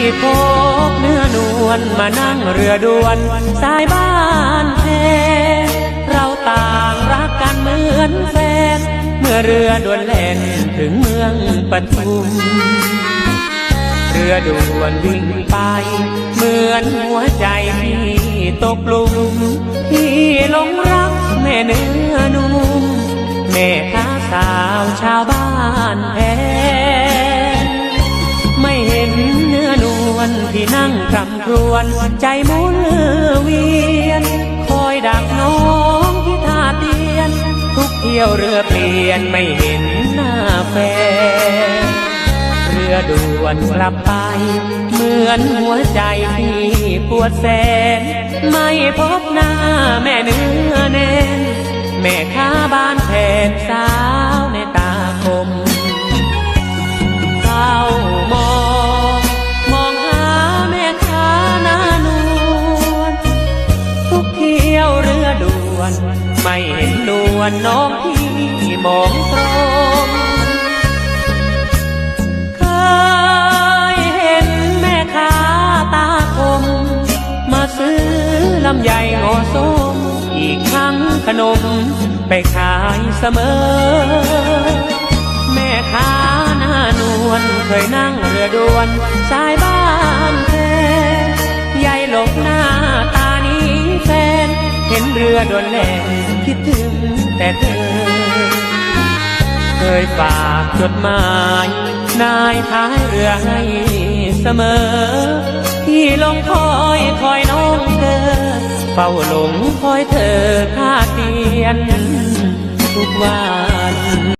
พี่พบเนื้อนวลมานั่งเรือด่วนสายบ้านแพเราต่างรักกันเหมือนแฟน เมื่อเรือด่วนแล่นถึงเมืองปทุม เรือด่วนวิ่งไป เหมือนหัวใจพี่ตกหลุมพี่หลงรักแม่เนื้อนุ่มแม่ ที่นั่งคำครวญใจหมุนเวียน คอยดักน้องที่ท่าเตียน ทุกเที่ยวเรือเปลี่ยนไม่เห็นหน้าแฟนเรือด่วนกลับไป เหมือนหัวใจที่ปวดแสน ไม่พบหน้าแม่เนื้อแน่นแม่ค้าบ้านแทนสาวในตาคม ไม่เห็นนวลน้องที่มองตรงเคยเห็นแม่ค้าตาคม มาซื้อลำไยงอส้มอีกทั้งขนมไปขายเสมอ แม่ค้าหน้านวลเคยนั่งเรือด่วนสายบ้านแทนยายหลบหน้า ห็นเรือโดนแล่นคิดถึงแต่เธอ เคยฝากจดหมาย นายท้ายเรือให้เสมอ ที่ลงคอยคอยน้องเธอ เฝ้าหลงคอยเธอท่าเตียนทุกวัน